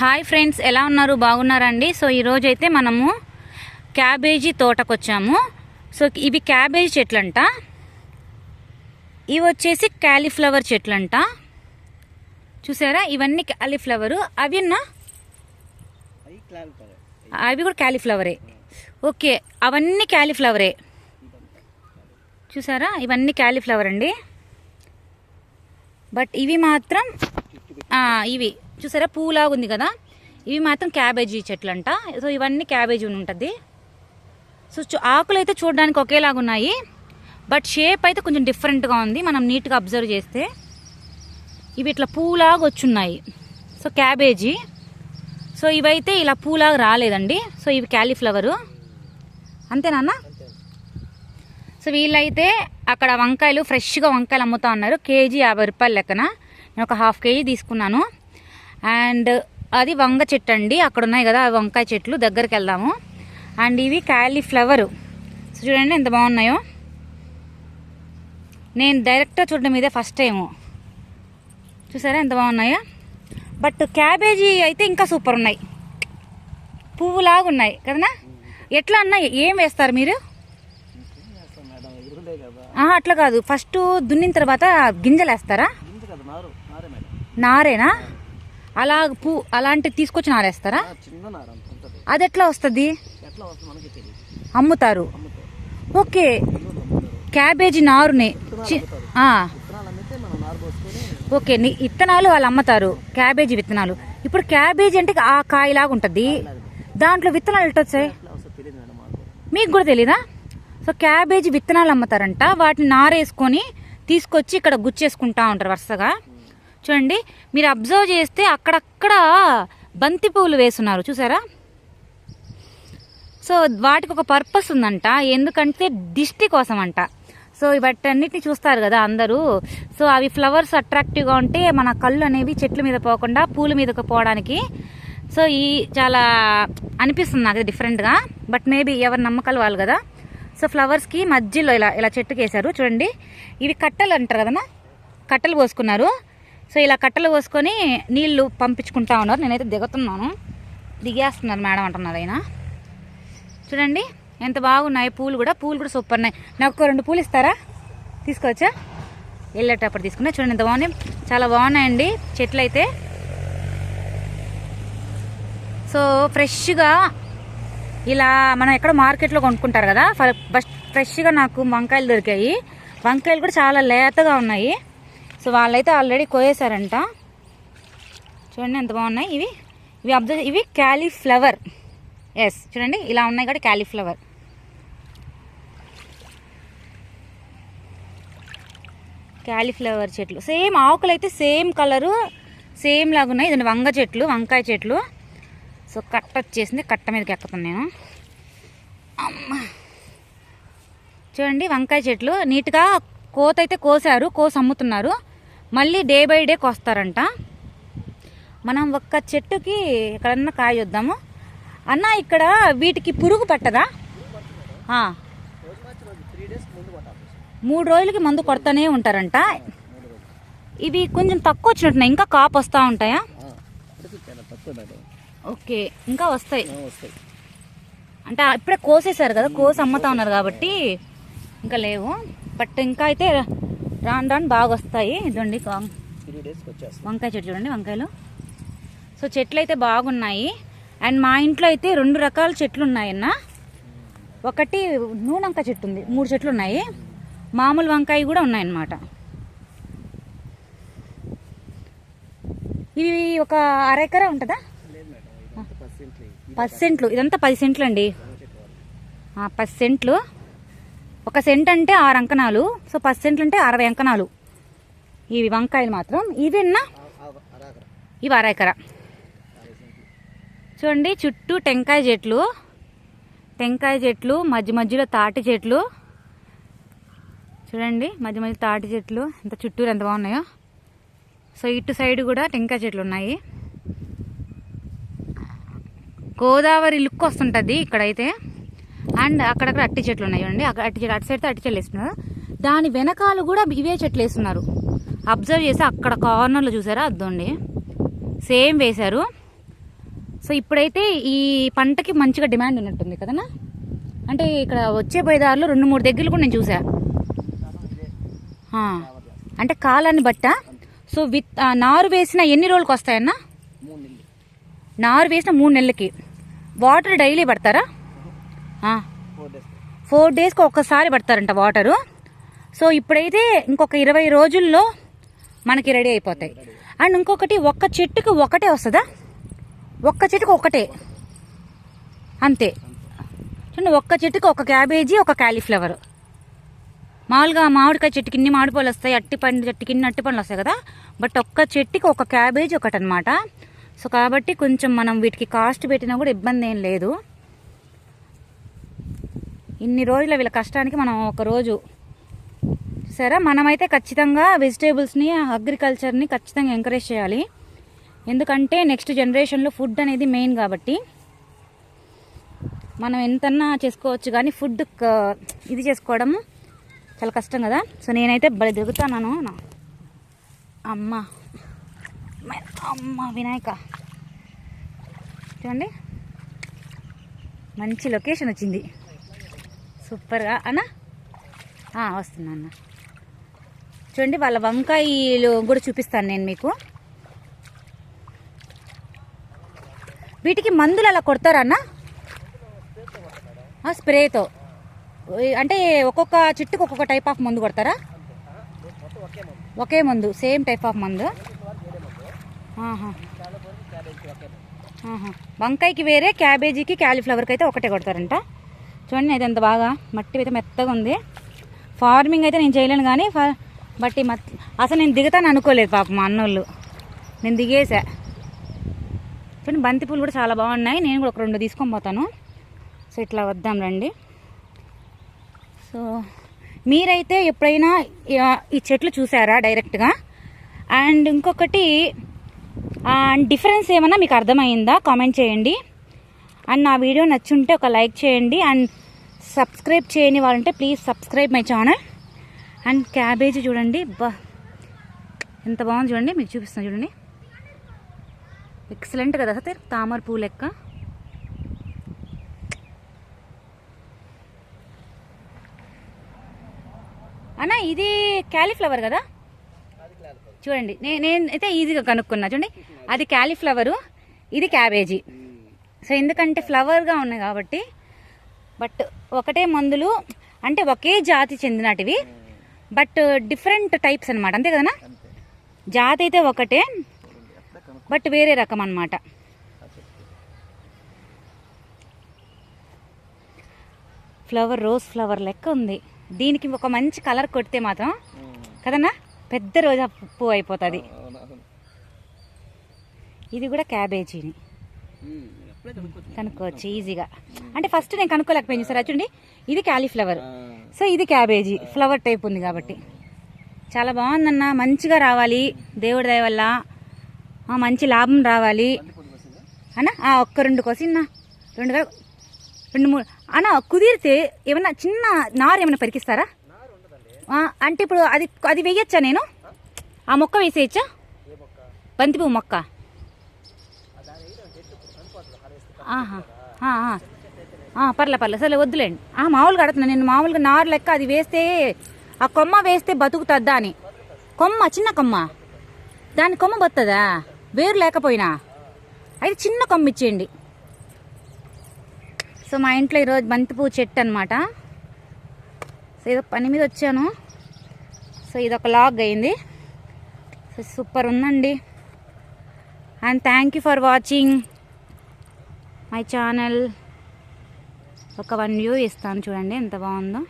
Hi friends ఎలా ఉన్నారు? బాగున్నారండి? సో ఈరోజైతే అయితే మనము క్యాబేజీ తోటకు వచ్చాము సో ఇవి క్యాబేజీ చెట్లంట. ఇవి వచ్చేసి క్యాలీఫ్లవర్ చెట్లంట. చూసారా? ఇవన్నీ క్యాలీఫ్లవరు. అవి అవి కూడా క్యాలీఫ్లవరే. ఓకే అవన్నీ క్యాలీఫ్లవరే. చూసారా? ఇవన్నీ క్యాలీఫ్లవర్ అండి. బట్ ఇవి మాత్రం ఇవి. చూసారా? పూలాగా ఉంది కదా? ఇవి మాత్రం క్యాబేజీ చెట్లు అంట సో ఇవన్నీ క్యాబేజీ ఉంటుంది. సో ఆకులు అయితే చూడడానికి ఒకేలాగా ఉన్నాయి. బట్ షేప్ అయితే కొంచెం డిఫరెంట్గా ఉంది. మనం నీట్గా అబ్జర్వ్ చేస్తే ఇవి ఇట్లా పూలాగా వచ్చున్నాయి. So cabbage. సో ఇవైతే ఇలా పూలాగా రాలేదండి. సో ఇవి క్యాలీఫ్లవరు. అంతేనా సో వీళ్ళైతే అక్కడ వంకాయలు ఫ్రెష్గా వంకాయలు అమ్ముతా ఉన్నారు. కేజీ యాభై రూపాయల లెక్కన. నేను ఒక హాఫ్ కేజీ తీసుకున్నాను. అండ్ అది వంగ చెట్టు అండి. అక్కడ ఉన్నాయి కదా ఆ వంకాయ చెట్లు. దగ్గరికి వెళ్దాము. అండ్ ఇవి క్యాలీఫ్లవరు. సో చూడండి ఎంత బాగున్నాయో. నేను డైరెక్ట్గా చూడడం ఇదే ఫస్ట్ టైము. చూసారా ఎంత బాగున్నాయో? బట్ క్యాబేజీ అయితే ఇంకా సూపర్ ఉన్నాయి. పువ్వులాగా ఉన్నాయి కదనా? ఎట్లా అన్నా ఏం వేస్తారు మీరు? అట్లా కాదు. ఫస్ట్ దున్నిన తర్వాత గింజలు వేస్తారా నారేనా? అలా పూ అలాంటివి తీసుకొచ్చి నారేస్తారా? అది ఎట్లా వస్తుంది? అమ్ముతారు. ఓకే. క్యాబేజీ నారుని. ఓకే విత్తనాలు వాళ్ళు అమ్ముతారు. క్యాబేజీ విత్తనాలు. ఇప్పుడు క్యాబేజీ అంటే ఆ కాయలాగా ఉంటుంది. దాంట్లో విత్తనాలు మాకు. మీకు కూడా తెలీదా? సో క్యాబేజీ విత్తనాలు అమ్ముతారంట. వాటిని నారేసుకొని తీసుకొచ్చి ఇక్కడ గుచ్చేసుకుంటా ఉంటారు వరుసగా. చూడండి మీరు అబ్జర్వ్ చేస్తే అక్కడక్కడ బంతి పువ్వులు వేస్తున్నారు చూసారా? సో వాటికి ఒక పర్పస్ ఉందంట ఎందుకంటే దిష్టి కోసం అంట సో వాటన్నిటిని చూస్తారు కదా అందరూ. సో అవి ఫ్లవర్స్ అట్రాక్టివ్గా ఉంటే మన కళ్ళు అనేవి చెట్ల మీద పోకుండా పూల మీదకి పోవడానికి. సో ఈ చాలా అనిపిస్తుంది నాకు డిఫరెంట్గా బట్ మేబీ ఎవరి నమ్మకాలు వాళ్ళు కదా. సో ఫ్లవర్స్కి మధ్యలో ఇలా ఇలా చెట్టుకు వేశారు చూడండి. ఇవి కట్టెలు అంటారు కదన్నా కట్టెలు పోసుకున్నారు. సో ఇలా కట్టలు పోసుకొని నీళ్ళు పంపించుకుంటా ఉన్నారు. నేనైతే దిగుతున్నాను. దిగేస్తున్నారు మేడం అంటున్నారు ఆయన. చూడండి ఎంత బాగున్నాయి పూలు కూడా. పూలు కూడా సూపర్ ఉన్నాయి. నాకు రెండు పూలు ఇస్తారా? తీసుకోవచ్చా? వెళ్ళేటప్పుడు తీసుకున్నా. చూడండి ఎంత బాగున్నాయి. చాలా బాగున్నాయండి చెట్లు అయితే. సో ఫ్రెష్గా ఇలా మనం ఎక్కడ మార్కెట్లో కొనుక్కుంటారు కదా. ఫస్ట్ ఫ్రెష్గా నాకు వంకాయలు దొరికాయి. వంకాయలు కూడా చాలా లేతగా ఉన్నాయి. సో వాళ్ళైతే ఆల్రెడీ కోయేశారంట చూడండి ఎంత బాగున్నాయి. ఇవి ఇవి అబ్జర్వ్ ఇవి క్యాలీఫ్లవర్. ఎస్ చూడండి ఇలా ఉన్నాయి కూడా క్యాలీఫ్లవర్. క్యాలీఫ్లవర్ చెట్లు. సేమ్ ఆకులు అయితే సేమ్ కలరు సేమ్ లాగా ఉన్నాయి. ఇదండి వంగ చెట్లు వంకాయ చెట్లు. సో కట్ట వచ్చేసింది కట్ట మీదకి ఎక్కుతాను నేను. అమ్మ. చూడండి వంకాయ చెట్లు. నీట్గా కోత అయితే కోసారు కోసి అమ్ముతున్నారు మళ్ళీ డే బై డే కోస్తారంట. మనం ఒక్క చెట్టుకి ఎక్కడన్నా కాయొద్దాము. అన్న ఇక్కడ వీటికి పురుగు పట్టదా? మూడు రోజులకి మందు కొడతానే ఉంటారంట. ఇవి కొంచెం తక్కువ వచ్చినట్టున్నాయి. ఇంకా కాపు వస్తూ ఉంటాయా? ఓకే. ఇంకా వస్తాయి వస్తాయి. అంటే ఇప్పుడే కోసేశారు కదా కోసి అమ్ముతా ఉన్నారు కాబట్టి ఇంకా లేవు. బట్ ఇంకా అయితే రాను రాను బాగా వస్తాయి. ఇదండి వంకాయ చెట్టు చూడండి వంకాయలు. సో చెట్లు అయితే బాగున్నాయి. అండ్ మా ఇంట్లో అయితే రెండు రకాల చెట్లు ఉన్నాయన్న. ఒకటి నూనె వంకాయ చెట్టు ఉంది. మూడు చెట్లు ఉన్నాయి. మామూలు వంకాయ కూడా ఉన్నాయన్నమాట. ఇవి ఒక అరెకరా ఉంటుందా? పది సెంట్లు. ఇదంతా పది సెంట్లు అండి పది సెంట్లు. ఒక సెంట్ అంటే ఆరు అంకణాలు. సో పది సెంట్లు అంటే అరవై అంకణాలు. ఇవి వంకాయలు మాత్రం. ఇవి అర అరాకర ఇవి చూడండి చుట్టూ టెంకాయ చెట్లు. టెంకాయ చెట్లు మధ్య మధ్యలో తాటి చెట్లు. చూడండి మధ్య మధ్య తాటి చెట్లు. ఎంత చుట్టూరు ఎంత బాగున్నాయో. సో ఇటు సైడ్ కూడా టెంకాయ చెట్లు ఉన్నాయి. గోదావరి లుక్ వస్తుంటుంది ఇక్కడైతే. అండ్ అక్కడక్కడ అట్టి చెట్లు ఉన్నాయి చూడండి. అక్కడ అట్టి చెట్లు అటు సైడ్ అట్టి చెట్లు వేస్తున్నారు. దాని వెనకాల కూడా ఇవే చెట్లు వేస్తున్నారు. అబ్జర్వ్ చేసి అక్కడ కార్నర్లో చూసారా? అద్దండి. సేమ్ వేశారు. సో ఇప్పుడైతే ఈ పంటకి మంచిగా డిమాండ్ ఉన్నట్టుంది కదనా? అంటే ఇక్కడ వచ్చే పోయేదారులు రెండు మూడు దగ్గరలు కూడా నేను చూసా. అంటే కాలాన్ని బట్ట? సో విత్ నారు వేసిన ఎన్ని రోజులకు వస్తాయన్నా? నారు వేసిన మూడు నెలలకి. వాటర్ డైలీ పడతారా? ఫోర్ డేస్ ఫోర్ డేస్కి ఒక్కసారి పడతారంట వాటరు. సో ఇప్పుడైతే ఇంకొక ఇరవై రోజుల్లో మనకి రెడీ అయిపోతాయి. అండ్ ఇంకొకటి ఒక్క చెట్టుకి ఒకటే వస్తుందా? ఒక్క చెట్టుకి ఒకటే. అంతే. చూడండి ఒక్క చెట్టుకి ఒక క్యాబేజీ ఒక క్యాలీఫ్లవర్. మామూలుగా మామిడికాయ చెట్టుకి ఇన్ని మామిడి పళ్ళు వస్తాయి అట్టి పండు చెట్టుకి ఇన్ని అట్టి పండ్లు వస్తాయి కదా. బట్ ఒక్క చెట్టుకి ఒక క్యాబేజ్ ఒకటి అనమాట సో కాబట్టి కొంచెం మనం వీటికి కాస్ట్ పెట్టినా కూడా ఇబ్బంది ఏం లేదు. ఇన్ని రోజుల వీళ్ళ కష్టానికి మనం ఒక రోజు. సరే మనమైతే ఖచ్చితంగా వెజిటేబుల్స్ని అగ్రికల్చర్ని ఖచ్చితంగా ఎంకరేజ్ చేయాలి. ఎందుకంటే నెక్స్ట్ జనరేషన్లో ఫుడ్ అనేది మెయిన్ కాబట్టి. మనం ఎంతన్నా చేసుకోవచ్చు కానీ ఫుడ్ ఇది చేసుకోవడం చాలా కష్టం కదా. సో నేనైతే బలి దిగుతాను నా- అమ్మ. అమ్మ వినాయక. చూడండి. మంచి లొకేషన్ వచ్చింది. సూపర్గా. అన్న? ఆ, వస్తున్నా అన్న. చూడండి వాళ్ళ వంకాయలు కూడా చూపిస్తాను నేను మీకు. వీటికి మందులు అలా కొడతారా అన్న? స్ప్రేతో. అంటే ఒక్కొక్క చెట్టుకు ఒక్కొక్క టైప్ ఆఫ్ మందు కొడతారా? ఒకే మందు సేమ్ టైప్ ఆఫ్ మందు. వంకాయకి వేరే క్యాబేజీకి క్యాలీఫ్లవర్కి అయితే ఒకటే కొడతారంట. చూడండి అయితే ఎంత బాగా మట్టి అయితే మెత్తగా ఉంది. ఫార్మింగ్ అయితే నేను చేయలేను కానీ ఫ- బట్ మత్ అసలు నేను దిగుతాను అనుకోలేదు పాప మా అన్నోళ్ళు. నేను దిగేసా. చూడండి బంతి పూలు కూడా చాలా బాగున్నాయి. నేను కూడా ఒక రెండు తీసుకొని పోతాను. సో ఇట్లా వద్దాం రండి. సో మీరైతే ఎప్పుడైనా ఈ- ఈ చెట్లు చూసారా డైరెక్ట్గా? అండ్ ఇంకొకటి డిఫరెన్స్ ఏమన్నా మీకు అర్థమైందా? కామెంట్ చేయండి. అండ్ నా వీడియో నచ్చుంటే ఒక లైక్ చేయండి అండ్ సబ్స్క్రైబ్ చేయని వాళ్ళంటే please subscribe my channel. And cabbage చూడండి. బా ఎంత బాగుంది చూడండి. మీకు చూపిస్తాను చూడండి. ఎక్సలెంట్ కదా సార్ తామర పూ లెక్క. అన్న ఇది క్యాలీఫ్లవర్ కదా? చూడండి. నేను నేనైతే ఈజీగా కనుక్కున్నా. చూడండి. అది క్యాలీఫ్లవరు ఇది క్యాబేజీ. సో ఎందుకంటే ఫ్లవర్గా ఉన్నాయి కాబట్టి బట్ ఒకటే మందులు అంటే ఒకే జాతి చెందినటివి బట్ డిఫరెంట్ టైప్స్ అనమాట అంతే కదనా? జాతి అయితే ఒకటే బట్ వేరే రకం అనమాట ఫ్లవర్ రోజ్ ఫ్లవర్ లెక్క ఉంది. దీనికి ఒక మంచి కలర్ కొడితే మాత్రం కదన్నా పెద్ద రోజా పువ్వు అయిపోతుంది. ఇది కూడా క్యాబేజీని కనుక్కోవచ్చు ఈజీగా. అంటే ఫస్ట్ నేను కనుక్కోలేకపోయింది సార్ చూడండి ఇది క్యాలీఫ్లవర్ సో ఇది క్యాబేజీ ఫ్లవర్ టైప్ ఉంది కాబట్టి. చాలా బాగుందన్న మంచిగా రావాలి. దేవుడి దయ వల్ల. ఆ, మంచి లాభం రావాలి? అన్న ఆ, ఒక్క రెండు కోసిన్నా రెండు రెండు మూడు. అన్న కుదిరితే ఏమన్నా చిన్న నారు ఏమైనా పరికిస్తారా? ఆ, అంటే ఇప్పుడు అది అది వేయచ్చా నేను? ఆ మొక్క వేసేయచ్చా? బంతిపువ్వు మొక్క ఆహా ఆ, ఆ. ఆ, పర్లే పర్లే. సరే వద్దులేండి. ఆ, మామూలుగా అడుగుతున్నా నేను మామూలుగా నారు లెక్క అది వేస్తే ఆ కొమ్మ వేస్తే బతుకుతుందా అని. కొమ్మ చిన్న కొమ్మ. దాని కొమ్మ బతుందా వేరు లేకపోయినా. అయితే చిన్న కొమ్మ ఇచ్చేయండి. సో మా ఇంట్లో ఈరోజు బంతిపూ చెట్టు అనమాట సో ఏదో పని మీద వచ్చాను. సో ఇది ఒక లాగ్ అయింది. సో సూపర్ ఉందండి. And thank you for watching. My channel ఒక వన్ వ్యూ ఇస్తాను చూడండి ఎంత బాగుందో.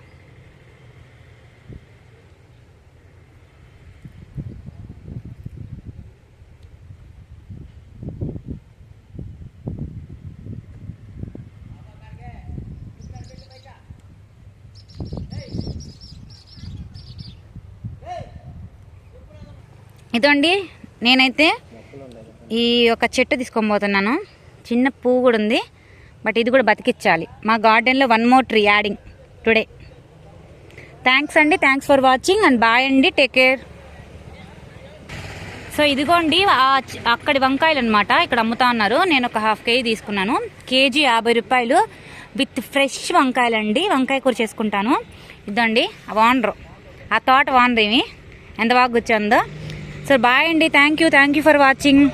ఇదండి నేనైతే ఈ యొక్క చెట్టు తీసుకొని పోతున్నాను. చిన్న పువ్వు కూడా ఉంది. బట్ ఇది కూడా బతికిచ్చాలి. మా గార్డెన్లో one more tree adding today thanks అండి. Thanks for watching and bye అండి. టేక్ కేర్ సో ఇదిగోండి అక్కడి వంకాయలు అనమాట ఇక్కడ అమ్ముతా ఉన్నారు. నేను ఒక హాఫ్ కేజీ తీసుకున్నాను. కేజీ యాభై రూపాయలు విత్ ఫ్రెష్ వంకాయలండి. వంకాయ కూర చేసుకుంటాను. ఇదండి ఆ వానరు ఆ తోట వానరు ఏమి ఎంత బాగా కూర్చోందో సో బాయ్ అండి. Thank you thank you for watching